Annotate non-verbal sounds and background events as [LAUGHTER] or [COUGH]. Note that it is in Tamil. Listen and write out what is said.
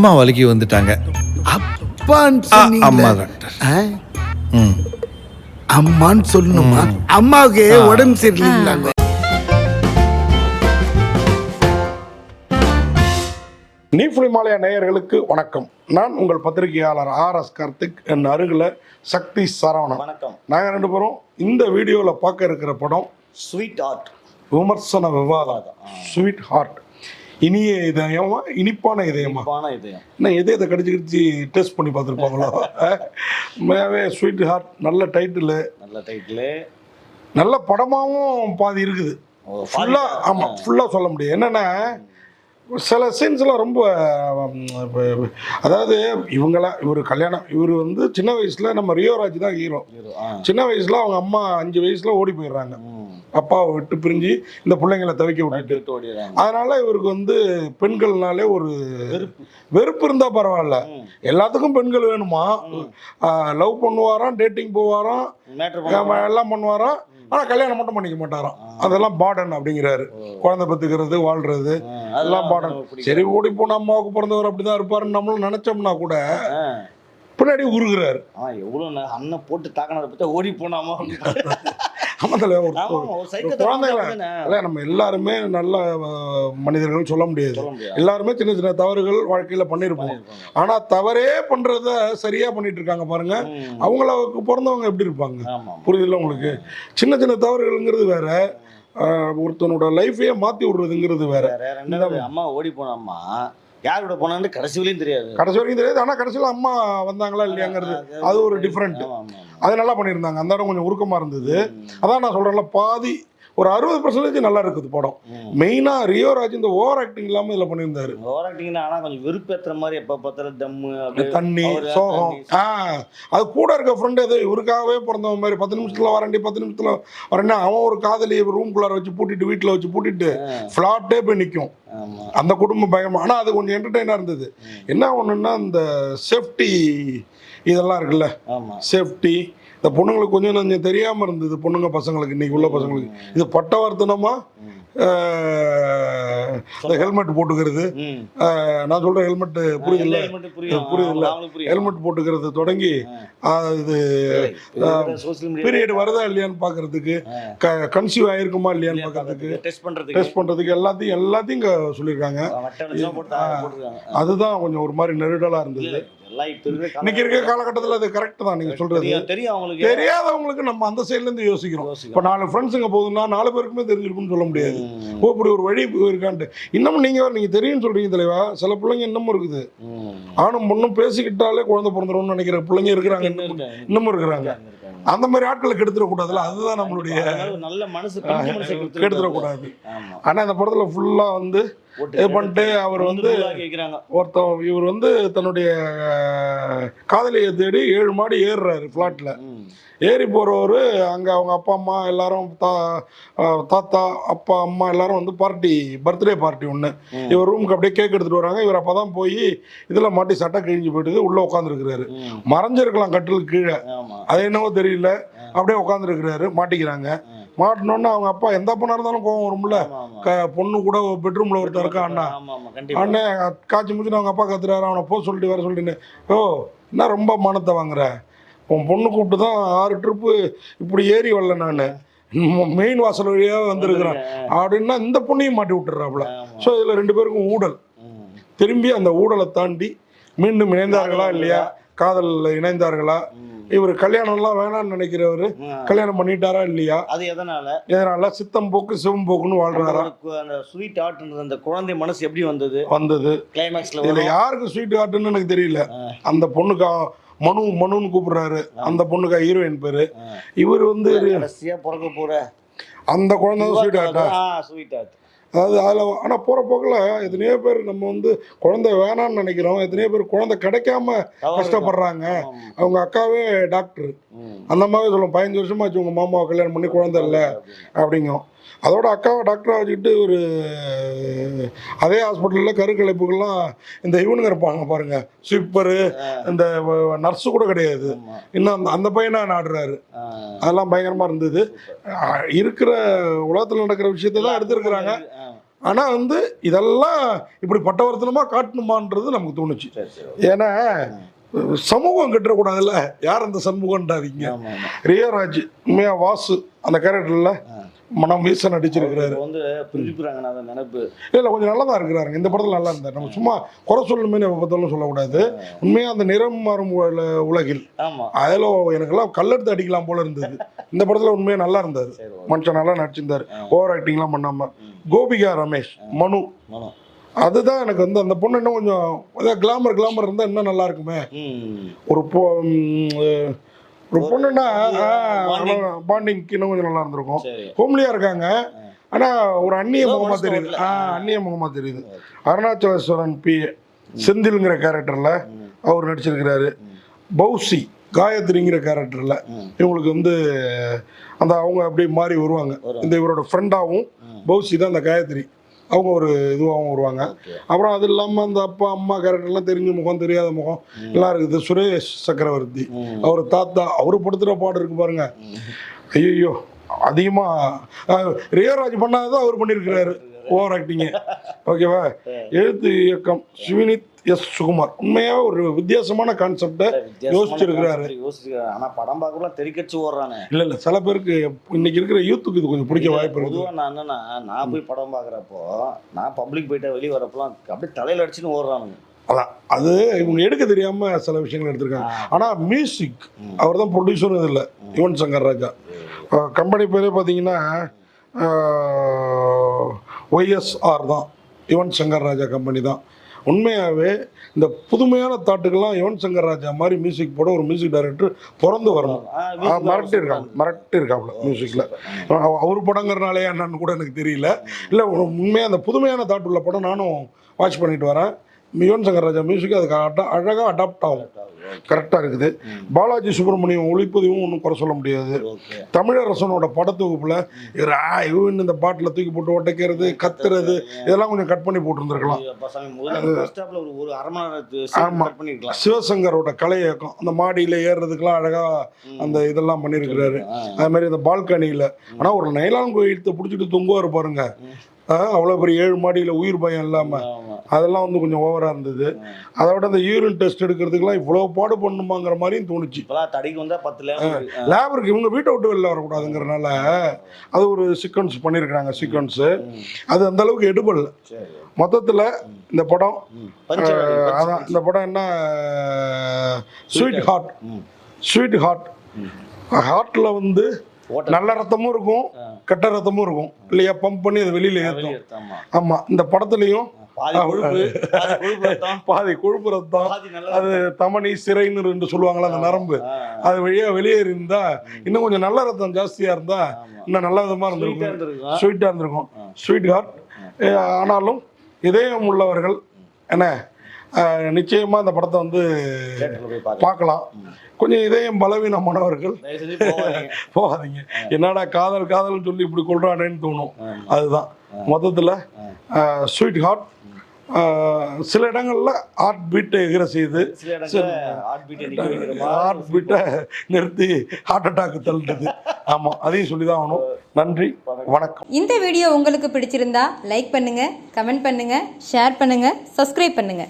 அம்மா வலிக்கு வந்துட்டாங்க. அப்பான்னு. அம்மா டாக்டர். ஆ? ம். அம்மான்னு சொல்லணுமா? அம்மாவுக்கு உடம்பு சரியில்லைங்களாங்க. நீஃபுலி மாலையா நேயர்களுக்கு வணக்கம். நான் உங்கள் பத்திரிகையாளர் ஆர் எஸ் கார்த்திக். என் அருகில் சக்தி சரவணன். வணக்கம். நாங்கள் ரெண்டு பேரும் இந்த வீடியோவில் பார்க்க இருக்கிற படம் ஸ்வீட் ஆர்ட் விமர்சன விவாதம். ஸ்வீட் ஹார்ட் இனிய இதயமா? இனிப்பான இதயமா? பான இதயம். என்ன இதயத்தை கடிச்சு கடிச்சு டெஸ்ட் பண்ணி பார்த்துருப்பாங்களோ? உண்மையாகவே ஸ்வீட் ஹார்ட் நல்ல டைட்டிலு நல்ல டைட்டிலு நல்ல படமாகவும் பாதி இருக்குது. ஃபுல்லாக ஆமாம் ஃபுல்லாக சொல்ல முடியும். என்னென்னா சில சீன்ஸ்லாம் ரொம்ப அதாவது இவங்களாம் இவர் கல்யாணம் இவர் வந்து சின்ன வயசில் நம்ம ரியோராஜ் தான் ஹீரோ சின்ன வயசில் அவங்க அம்மா அஞ்சு வயசில் ஓடி போயிடுறாங்க. அப்பாவை விட்டு பிரிஞ்சு இந்த பிள்ளைங்களை தவிக்க விட்டுட்டு விட்டு அதனால இவருக்கு வந்து பெண்கள்னாலே ஒரு வெறுப்பு. இருந்தா பரவாயில்ல. எல்லாத்துக்கும் பெண்கள் வேணுமா? லவ் பண்ணுவாராம் டேட்டிங் போவாராம் எல்லாம் பண்ணுவாராம். ஆனா கல்யாணம் மட்டும் பண்ணிக்க மாட்டாராம். அதெல்லாம் பாடன் அப்படிங்கிறாரு. குழந்தை பெத்துக்கிறது வாழ்றது எல்லாம் பாடன். சரி ஓடி போன அம்மாவுக்கு பிறந்தவர் அப்படிதான் இருப்பாருன்னு நம்மளும் நினைச்சோம்னா கூட பின்னாடி உருகுறாரு. அண்ணன் போட்டு தாக்கினதை பற்றி ஓடி போனாமா ஆமா தலைவா, ஒரு- ஆமா, ஒரு ஒரு சைக்கோ குழந்தைங்கள நம்ம எல்லாருமே நல்ல மனிதர்கள் சொல்ல முடியாது. எல்லாருமே சின்ன சின்ன தவறுகள் வாழ்க்கையில பண்ணிருப்போம். பண்ணிருப்பாங்க. ஆனா தவறே பண்றத சரியா பண்ணிட்டு இருக்காங்க பாருங்க. அவங்களுக்கு பிறந்தவங்க எப்படி இருப்பாங்க? புரியுதுல்ல உங்களுக்கு? சின்ன சின்ன தவறுகள்ங்கிறது வேற. ஒருத்தனோட லைஃபையே மாத்தி விடுறதுங்கிறது வேற. அம்மா ஓடி போன அம்மா யார் கூட போனான்னு கடைசி வரையும் தெரியாது. கடைசி வரைக்கும் தெரியாது. ஆனா கடைசியில அம்மா வந்தாங்களா இல்லையாங்கிறது அது ஒரு டிஃப்ரெண்ட். அது நல்லா பண்ணியிருந்தாங்க. அந்த இடம் கொஞ்சம் உருக்கமா இருந்தது. அதான் நான் சொல்றேன்ல பாதி ஒரு அறுபது பர்சன்டேஜ் நல்லா இருக்குது படம். ம். மெயினா ரியோ ராஜ் இந்த ஓவர் ஆக்டிங் இல்லாம இதுல பண்ணியிருந்தாரு. ஓவர் ஆக்டிங்னா ஆனா கொஞ்சம் வெறுப்பேத்துற மாதிரி எப்ப பார்த்தாலும் தம்மு தண்ணி சோகம். ஆ அது கூட இருக்க ஃப்ரெண்ட் ஏதோ இவருக்காகவே பிறந்தவன் மாதிரி பத்து நிமிஷத்துல வரண்டி பத்து நிமிஷத்துல வரேன்னா அவன் ஒரு காதலி ரூம்குள்ளார வச்சு பூட்டிட்டு வீட்டுல வச்சு பூட்டிட்டு ஃப்ளாட்டே போய் நிற்கும் அந்த குடும்பம் பயமா ஆனா அது கொஞ்சம் என்டர்டெயினாக இருந்தது. என்ன ஒண்ணுன்னா இந்த சேஃப்டி இதெல்லாம் இருக்குல்ல. சேஃப்டி இந்த பொண்ணுங்களுக்கு கொஞ்சம் கொஞ்சம் தெரியாம இருந்தது. பொண்ணுங்க பசங்களுக்கு இன்னைக்கு உள்ள பசங்களுக்கு. இது பட்டவர்த்தனமா ம். இந்த ஹெல்மெட் போட்டுக்கிறது. நான் சொல்ற ஹெல்மெட் புரியுதுல்ல. புரியுதுல்ல? ஹெல்மெட் போட்டுக்கிறது தொடங்கி இது பீரியட் வருதா இல்லையான்னு பாக்குறதுக்கு கன்சீவ் ஆயிருக்குமா இல்லையான்னு பாக்குறதுக்கு test பண்றதுக்கு. டெஸ்ட் பண்றதுக்கு எல்லாத்தையும் எல்லாத்தையும் இங்க சொல்லியிருக்காங்க. போட்டு. அதுதான் கொஞ்சம் ஒரு மாதிரி நெருடலா இருந்தது. எல்லாம் இப்ப இருக்கிற இன்னைக்கு இருக்க காலகட்டத்தில் அது கரெக்ட் தான் நீங்க சொல்றது தெரியும், அவங்களுக்கு தெரியாதவங்களுக்கு நம்ம அந்த சைட்ல இருந்து யோசிக்கிறோம். இப்ப நாலு ஃப்ரெண்ட்ஸுங்க போகுதுன்னா நாலு பேருக்குமே தெரிஞ்சிருக்கும்னு சொல்ல முடியாது. ஓ இப்படி ஒரு வழி இருக்கான்ட்டு இன்னமும் நீங்க நீங்க தெரியும்னு சொல்றீங்க தலைவா சில பிள்ளைங்க இன்னமும் இருக்குது. ஆணும் பொண்ணும் பேசிக்கிட்டாலே குழந்தை பிறந்துரும்னு நினைக்கிற பிள்ளைங்க இருக்கிறாங்க இன்னும் இன்னமும் இருக்கிறாங்க. அந்த மாதிரி ஆட்களை கெடுத்துட கூடாதுல அதுதான் நம்மளுடைய நல்ல மனசு. கெடுத்துடக்கூடாது ஆமா. ஆனா இந்த படத்துல ஃபுல்லா வந்து இது பண்ணிட்டு அவர் வந்து. ஒருத்தன் இவர் வந்து தன்னுடைய காதலியை தேடி ஏழு மாடி ஏறுறாரு ஃப்ளாட்ல ம். ஏறி போகிறவர் அங்கே அவங்க அப்பா அம்மா எல்லாரும் தா தாத்தா அப்பா அம்மா எல்லாரும் வந்து பார்ட்டி பர்த்டே பார்ட்டி ஒன்று. இவர் ரூமுக்கு அப்படியே கேக் எடுத்துகிட்டு வராங்க இவர் அப்போ தான் போய் இதில் மாட்டி சட்டை கிழிஞ்சு போயிட்டு உள்ளே உட்காந்துருக்கிறாரு. மறைஞ்சிருக்கலாம் கட்டிலுக்கு கீழே. அது என்னவோ தெரியல அப்படியே உட்காந்துருக்கிறாரு மாட்டிக்கிறாங்க. மாட்டினோன்னு அவங்க அப்பா எந்த பொண்ணாக இருந்தாலும் கோவம் வரும்ல. க பொண்ணு கூட பெட்ரூமில் ஒருத்தர் இருக்கா அண்ணா. அண்ணன் காய்ச்சி முடிச்சுட்டு அவங்க அப்பா கத்துறாரு. அவனை போ சொல்லிட்டு வர சொல்லிட்டு. ஓ என்ன ரொம்ப மானத்தை வாங்குற? உன் பொண்ணு கூப்பிட்டு தான் ஆறு ட்ரிப்பு இப்படி ஏறி வரல நான். மெயின் வாசல் வழியாக வந்திருக்கிறேன். அப்படின்னா இந்த பொண்ணையும் மாட்டி விட்டுறாப்புல. ஸோ இதில் ரெண்டு பேருக்கும் ஊழல் ம். திரும்பி அந்த ஊழலை தாண்டி மீண்டும் இணைந்தார்களா இல்லையா? காதலில் இணைந்தார்களா. இவர் கல்யாணம்லாம் வேணாம்னு நினைக்கிறவர். கல்யாணம் பண்ணிட்டாரா இல்லையா? அது எதனால? இதனால சித்தம் போக்கு சிவம் போக்குன்னு வாழ்றாரா? அந்த ஸ்வீட் ஆர்ட்ன்றது அந்த குழந்தை மனசு எப்படி வந்தது? வந்தது. கிளைமேக்ஸ்ல இதுல யாருக்கு ஸ்வீட் ஹார்ட்னு எனக்கு தெரியல. அந்த பொண்ணுக்கா மனு மனுன்னு கூப்பிடுறாரு. அந்த பொண்ணுக்கா ஹீரோயின் பேரு. இவர் வந்து கடைசியா பிறக்க போற அந்த குழந்தை ஸ்வீட் ஹார்ட்டா ஸ்வீட் ஆர்ட் அதாவது அதில் ஆனால் போகிற போக்கில் எத்தனையோ பேர் நம்ம வந்து குழந்தை வேணாம்னு நினைக்கிறோம். எத்தனையோ பேர் குழந்தை கிடைக்காம கஷ்டப்படுறாங்க. அவங்க அக்காவே டாக்டர். அந்த மாதிரி சொல்லுவோம். பதினஞ்சு வருஷமாச்சு உங்கள் மாமாவை கல்யாணம் பண்ணி குழந்தை இல்லை அப்படிங்கும் அதோட அக்காவை டாக்டராக வச்சுக்கிட்டு ஒரு அதே ஹாஸ்பிட்டலில் கருக்கலைப்புகள்லாம் இந்த இவனுங்க இருப்பாங்க பாருங்க. ஸ்வீப்பரு இந்த நர்ஸு கூட கிடையாது. இன்னும் அந்த அந்த பையனா நாடுறாரு. அதெல்லாம் பயங்கரமாக இருந்தது. இருக்கிற உலகத்தில் நடக்கிற விஷயத்தை தான் எடுத்திருக்கிறாங்க. ஆனால் வந்து இதெல்லாம் இப்படி பட்டவர்த்தனமாக காட்டணுமான்றது நமக்கு தோணுச்சு. ஏன்னா சமூகம் கட்டுறக்கூடாதுல்ல யார் அந்த ஆமா ரியராஜ் உண்மையா வாசு அந்த கேரக்டர்ல மனம் வீச நடிச்சிருக்கிறாரு. இப்போ வந்து பிரிஞ்சுக்கிறாங்க நினைப்பு. இல்ல கொஞ்சம் நல்லா தான் இருக்கிறாருங்க. இந்த படத்துல நல்லா இருந்தார். நம்ம சும்மா குறை சொல்லணுமே நம்ம பார்த்தாலும் சொல்லக்கூடாது. உண்மையா அந்த நிறம் மாறும் உல- உலகில். அதில் எனக்கெல்லாம் கல்லெடுத்து அடிக்கலாம் போல இருந்தது. இந்த படத்துல உண்மையா நல்லா இருந்தாரு. மனுஷன் நல்லா நடிச்சிருந்தாரு. ஓவர் ஆக்டிங்லாம் பண்ணாம. கோபிகா ரமேஷ் மனு. அதுதான் எனக்கு வந்து அந்த பொண்ணு இன்னும் கொஞ்சம் கிளாமர் கிளாமர் இருந்தா இன்னும் நல்லா இருக்குமே. ஒரு பொ ஒரு பொண்ணுன்னா. பாண்டிங்க்கு இன்னும் கொஞ்சம் நல்லா இருந்திருக்கும். சரி. ஹோம்லியா இருக்காங்க. ஆனா ஒரு அந்நிய ஏதோ முகமா மனசு தெரியுது. ஆ அந்நிய முகமா தெரியுது. அருணாச்சலேஸ்வரன் பி செந்தில்ங்கிற கேரக்டர்ல அவர் நடிச்சிருக்கிறாரு. பௌசி காயத்ரிங்கிற கேரக்டர்ல. இவங்களுக்கு வந்து அந்த அவங்க அப்படியே மாறி வருவாங்க. இந்த இவரோட ஃப்ரெண்டாவும் பௌசி தான் அந்த காயத்ரி. அவங்க ஒரு இதுவாகவும் வருவாங்க. அப்புறம் அது இல்லாமல் அந்த அப்பா அம்மா கேரக்டர்லாம் தெரிஞ்ச முகம் தெரியாத முகம். எல்லாம் இருக்குது. சுரேஷ் சக்கரவர்த்தி. அவர் தாத்தா அவர் படுத்துகிற பாடு இருக்கு பாருங்க. ஐயோ அதிகமாக ரியராஜ் பண்ணாதான் அவர் பண்ணியிருக்கிறாரு ஓவர் [LAUGHS] ஆக்டிங்கு ஓகேவா [LAUGHS] எழுத்து இயக்கம். சிவினித் எஸ் சுகுமார். உண்மையாக ஒரு வித்தியாசமான கான்செப்டை யோசிச்சிருக்கிறாரு. concept யோசிச்சிருக்காரு. ஆனா படம் பார்க்கலாம் தெறிக்கச்சு ஓடுறானே. இல்லை இல்லை சில பேருக்கு இன்னைக்கு இருக்கிற யூத்துக்கு இது கொஞ்சம் பிடிக்க வாய்ப்பு இருக்குது. பொதுவா நான் என்னன்னா நான் போய் படம் பாக்குறப்போ நான் பப்ளிக் போயிட்டா வெளியே வரப்போலாம் அப்படியே தலையில அடிச்சுன்னு ஓடுறானுங்க. அதான் அது இவங்க எடுக்க தெரியாம சில விஷயங்கள் எடுத்திருக்காங்க. ஆனா மியூசிக் அவர் தான் ப்ரொடியூசரும் இதில் யுவன் சங்கர் ராஜா. கம்பெனி பேரே பார்த்தீங்கன்னா ஒய்எஸ்ஆர் தான். யுவன் சங்கர் ராஜா கம்பெனி தான். உண்மையாகவே இந்த புதுமையான தாட்டுக்கெல்லாம் யுவன் சங்கர் ராஜா மாதிரி மியூசிக் போட ஒரு மியூசிக் டைரக்டர் பிறந்து வரணும். ஆ, ஆ, music மிரட்டி இருக்காங்க மிரட்டி இருக்காப்புல மியூசிக்கில் அவர் படங்கிறனாலே என்னன்னு கூட எனக்கு தெரியல. இல்லை உண்மையாக அந்த புதுமையான தாட் உள்ள படம் நானும் வாட்ச் பண்ணிட்டு வரேன். யுவன் சங்கர் ராஜா மியூசிக் அதுக்கு அட அழகாக அடாப்ட் ஆகும். கரெக்டாக இருக்குது. பாலாஜி சுப்ரமணியம் ஒளிப்பதிவும் ஒன்றும் குறை சொல்ல முடியாது. தமிழரசனோட படத்தொகுப்புல இவர் ஆ இவன் இந்த பாட்டில் தூக்கி போட்டு ஒட்டைக்கிறது கத்துறது இதெல்லாம் கொஞ்சம் கட் பண்ணி போட்டிருந்துருக்கலாம். அப்பா சாமி முதல்ல first stopல ஒரு ஒரு அரை மணி நேரத்து scene ஆமா. cut பண்ணிருக்கலாம். சிவசங்கரோட கலை இயக்கம் அந்த மாடியில் ஏறுறதுக்கெல்லாம் அழகா அந்த இதெல்லாம் பண்ணியிருக்கிறாரு அது மாதிரி இந்த பால்கனியில் ஆனால் ஒரு நைலான் கோயிலத்தை பிடிச்சிட்டு தொங்குவார் பாருங்க. அவ்வளோ பெரிய ஏழு மாடியில் உயிர் பயம் இல்லாமல் அதெல்லாம் வந்து கொஞ்சம் ஓவராக இருந்தது. அதை விட அந்த யூரின் டெஸ்ட் எடுக்கிறதுக்குலாம் இவ்வளோ பாடு பண்ணணுமாங்கிற மாதிரியும் தோணுச்சு. தடிக்கு வந்தா பத்து லேம் லேபருக்கு இவங்க வீட்டை விட்டு வெளில வரக்கூடாதுங்கிறனால அது ஒரு சீக்வன்ஸ் பண்ணியிருக்கிறாங்க சீக்வன்ஸு அது அந்த அளவுக்கு எடுபடல. மொத்தத்தில் இந்த படம் அதான் இந்த படம் என்ன ஸ்வீட் ஹார்ட். ஸ்வீட் ஹார்ட் ஹார்ட்டில் வந்து. நல்ல ரத்தமும் இருக்கும் கெட்ட ரத்தமும் இருக்கும். இல்லையா? பம்ப் பண்ணி அதை வெளியில் வெளிய ஏற்றும் ஆமா. இந்த படத்துலையும் பாதி கொழுப்பு ரத்தம், அது தமனி சிறைன்னு ரெண்டு சொல்லுவாங்களா அந்த நரம்பு. அது வழியா வெளியேறி இருந்தா இன்னும் கொஞ்சம் நல்ல ரத்தம் ஜாஸ்தியா இருந்தா இன்னும் நல்ல விதமா இருந்திருக்கும். ஸ்வீட்டா இருந்திருக்கும். ஸ்வீட் ஹார்ட் ஆனாலும் இதயம் உள்ளவர்கள் என்ன? அஹ், நிச்சயமா அந்த படத்தை வந்து. பார்க்கலாம். கொஞ்சம் இதயம் பலவீனமானவர்கள். தயவு செஞ்சு போகாதீங்க. [LAUGHS] போகாதீங்க என்னடா காதல் காதல்னு சொல்லி இப்படி கொள்றானேன்னு தோணும். அதுதான். மொத்தத்தில் ஸ்வீட் ஹார்ட் சில இடங்கள்ல ஹார்ட் பீட்டை எகிற மாதிரி ஹார்ட் பீட்டை நிறுத்தி ஹார்ட் அட்டாக் தள்ளுறது ஆமாம் அதையும் சொல்லி தான் ஆகணும். நன்றி வணக்கம். இந்த வீடியோ உங்களுக்கு பிடிச்சிருந்தா லைக் பண்ணுங்க கமெண்ட் பண்ணுங்க ஷேர் பண்ணுங்க சப்ஸ்கிரைப் பண்ணுங்க.